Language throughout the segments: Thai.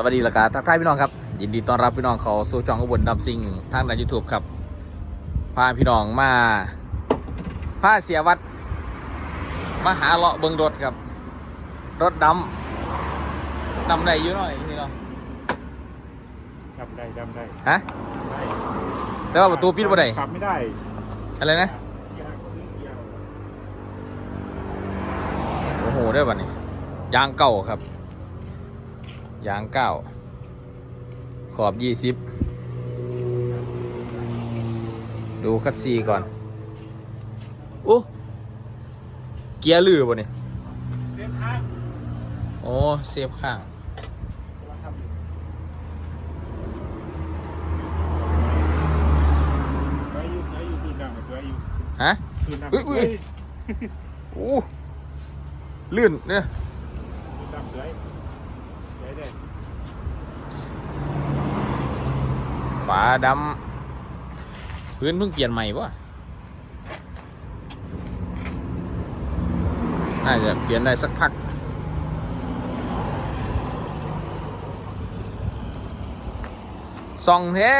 สวัสดีละกาทักทายพี่น้องครับ ยินดีต้อนรับพี่น้องเขาสู่ช่องอุบลดับซิงทางในยูทูบครับ พาพี่น้องมาพาเสียวัดมาหาเลาะเบิงรถครับ รถดำดำได้อยู่หน่อยพี่น้องดำได้ดำได้ฮะได้แต่ว่าประตูปิดบ่ได้ขับไม่ได้ อะไรนะโอ้โหได้ป่ะนี่ยางเก่าครับ ยางเก้าขอบยี่สิบดูคัดซีก่อนโอ้เกียร์ลือป่ะนี่เซฟข้างโอ้เซฟข้างไว้อยู่ไว้อยู่คืนดำกับไว้อยู่ฮะคืนดำอุ๊ยอุ๊ยโอ้ลื่นเนี่ย คืนดำไว้ไว้ได้ ฝาดำพื้นเพิ่งเปลี่ยนใหม่ป่ะน่าจะเปลี่ยนได้สักพักส่องแท้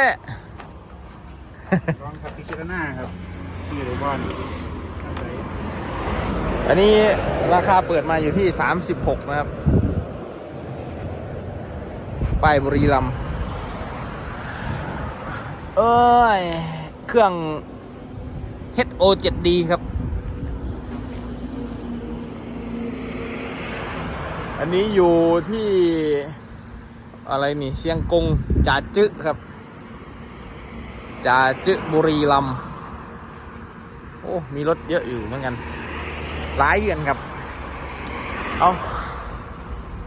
ลองขับพิจารณาครับที่โรบอนทำไรอันนี้ราคาเปิดมาอยู่ที่ 36 นะครับ ป้ายบุรีรัมย์ เอ้ย เครื่อง HO 7D ครับ อันนี้อยู่ที่ อะไรนี่เชียงกงจ่าจึครับจ่าจึบุรีรัมย์โอ้ มีรถเยอะอยู่เหมือนกัน หลายเดือนครับ เอา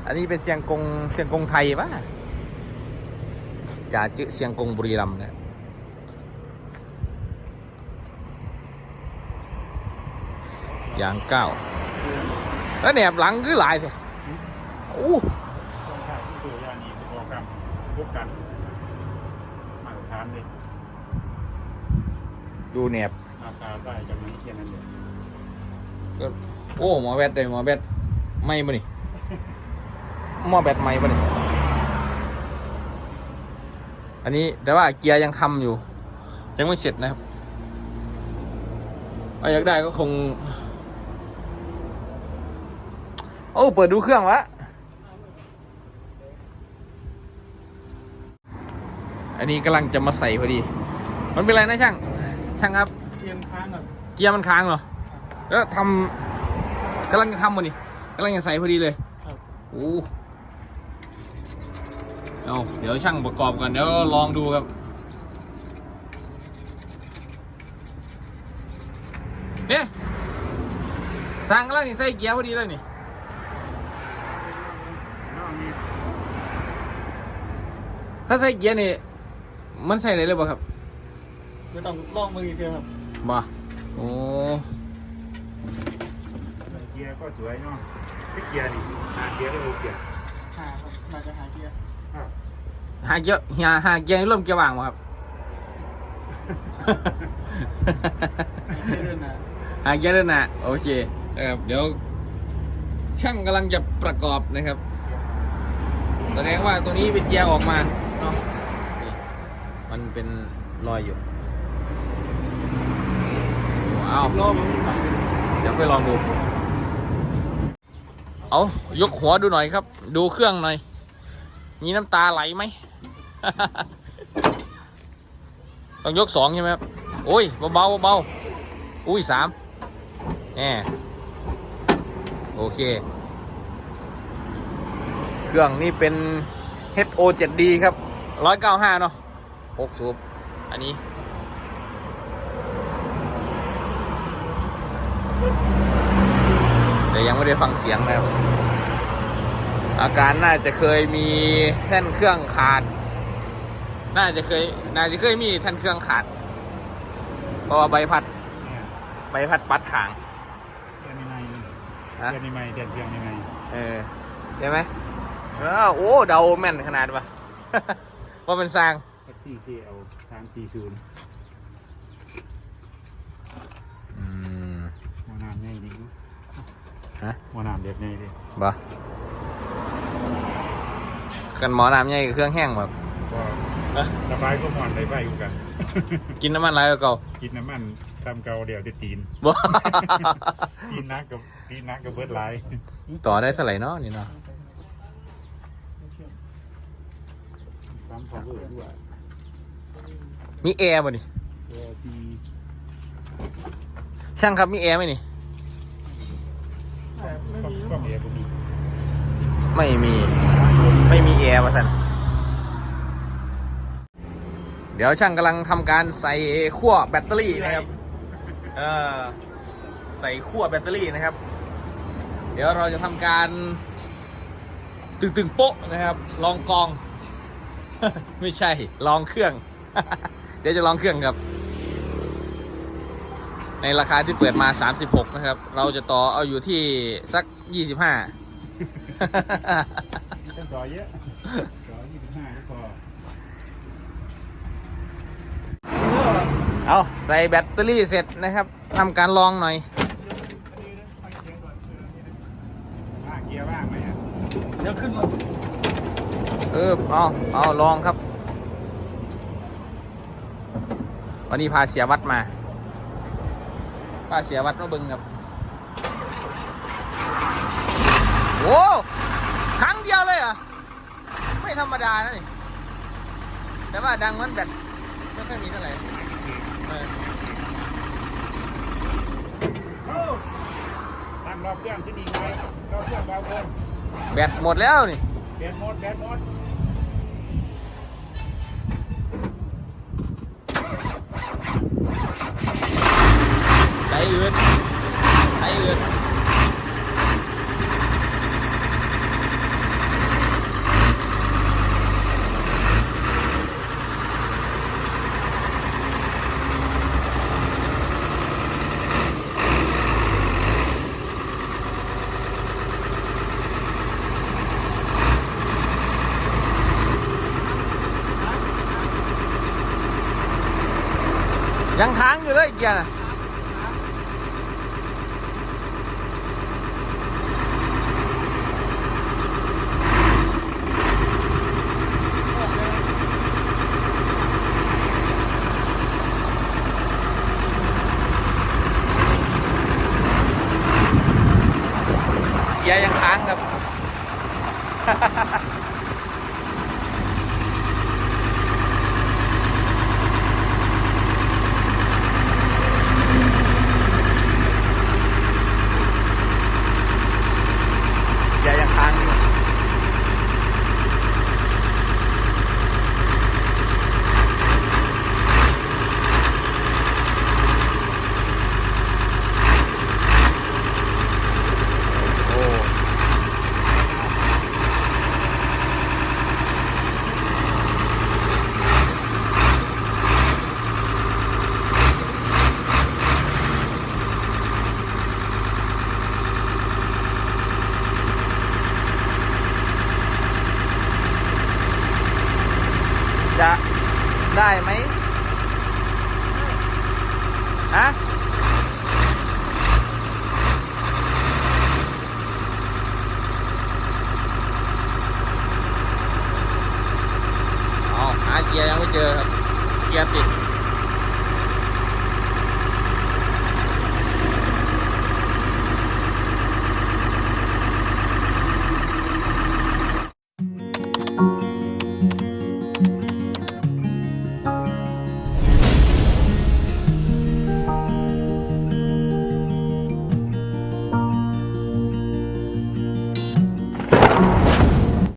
อันนี้เป็นเชียงกงเชียงกงไทยปะจ่าจึเชียงกงบุรีรัมย์เนี่ย ย่างเก้าแล้วแหนบหลังคือหลายเลยอู้ต้องถ่ายที่ตัวยานี้เป็นโปรแกรมพวกกันมาตรฐานเลยดูแหนบราคาได้จากนี้แค่นั้นเองก็โอ้หมอแบตเลยหมอแบตไม่มานี่หมอแบตไม่มานี่อันนี้แต่ว่าเกียร์ยังทำอยู่ ยังไม่เสร็จนะครับเอาอยากได้ก็คง โอ้เปิดดูเครื่องวะอันนี้กำลังจะมาใส่พอดี มันเป็นไรนะช่าง ช่างครับเตรียมค้างกับเกียร์มันค้างเหรอ แล้วทำกำลังจะทำมันนี่กำลังจะใส่พอดีเลยครับโอ้เอาเดี๋ยวช่างประกอบกันเดี๋ยวลองดูครับ เนี่ยสั่งกำลังจะใส่เกียร์พอดีเลยนี่น้องมี ถ้าใส่เกียร์นี่มันใส่ได้เลยบ่ครับไม่ต้องลองมืออีกเทีครับบ่โอ้เกียร์ก็สวยเนาะที่เกียร์นี่หาเกียร์ก็โอเกียร์หาครับน่าจะหาเกียร์ครับหาเกียร์หาหาเกียร์นี่เริ่มเกียร์ว่างบ่ครับไม่เดินนะหาเกียร์ด้วยนะโอเคนะครับเดี๋ยวช่างกำลังจะประกอบนะครับ แสดงว่าตัวนี้เป็นเกียร์ออกมา เนาะนี่มันเป็นรอยอยู่ว้าวรอบมันมีฝั่งหนึ่งเดี๋ยวค่อยลองดู เอายกหัวดูหน่อยครับ ดูเครื่องหน่อย มีน้ำตาไหลไหม ต้องยกสองใช่ไหมครับโอ้ยเบาๆเบาๆอุ้ยสามแหมโอเค เครื่องนี่เป็น HO 7D ครับ 195เนาะ6สูบอันนี้ แต่ยังไม่ได้ฟังเสียงนะครับ อาการน่าจะเคยมีแท่นเครื่องขาด น่าจะเคย น่าจะเคยมีแท่นเครื่องขาด เพราะว่าใบพัดเนี่ยใบพัดปัดขางเดือนในในฮะเดือนในในเดือนเพียงในในเออใช่ไหมเออโอ้ เดาแม่นขนาดปะ ว่าเป็นสร้างแท็กซี่ที่เอาทางสี่ศูนย์อืม หัวหน้าในดิฮะ หัวหน้าเด็ดในดิบ่กันหมอน้ำใหญ่กับเครื่องแห้งแบบก็ระบายก็หมอนได้ไปอยู่กัน กินน้ำมันไรก็เก่ากินน้ำมันทำเกาเดียวจะตีน บ่ ตีนนักกับตีนนักกับเบิร์ดไลน์ต่อได้เท่าไหร่เนาะนี่เนาะ ปั๊มพาวเวอร์ด้วยมีแอร์บ่นี่ตัวทีช่างครับมีแอร์ไหมนี่ไม่ก็มีก็เมียก็มีไม่มี ไม่มีแอร์มาสันเดี๋ยวช่างกำลังทำการใส่ขั้วแบตเตอรี่นะครับ เออใส่ขั้วแบตเตอรี่นะครับ เดี๋ยวเราจะทำการตึงตึงๆโป๊ะนะครับ ลองกอง ไม่ใช่ ลองเครื่อง เดี๋ยวจะลองเครื่องครับ ในราคาที่เปิดมา 36 นะครับ เราจะต่อเอาอยู่ที่สัก 25ต้องรอเยอะรอยี่สิบห้าก็พอเอาใส่แบตเตอรี่เสร็จนะครับทำการลองหน่อย ว่างเกียร์ว่างไหมอะ เดี๋ยวขึ้นมา เออเอาเอาลองครับ วันนี้พาเสียวัดมา พาเสียวัดมาเบึงครับโอ้ครั้งเดียวเลยเหรอ ไม่ธรรมดานะนี่ แต่ว่าดังเหมันแบตไม่ค่อยมีเท่าไหร่เออตั้งรอบเครื่องที่ดีไหมรอบเครื่องเบาเกินแบตหมดแล้วนี่ แบนหมด แบนหมด ใจอื่นใจอื่น ยังค้างอยู่เลยเกียร์น่ะ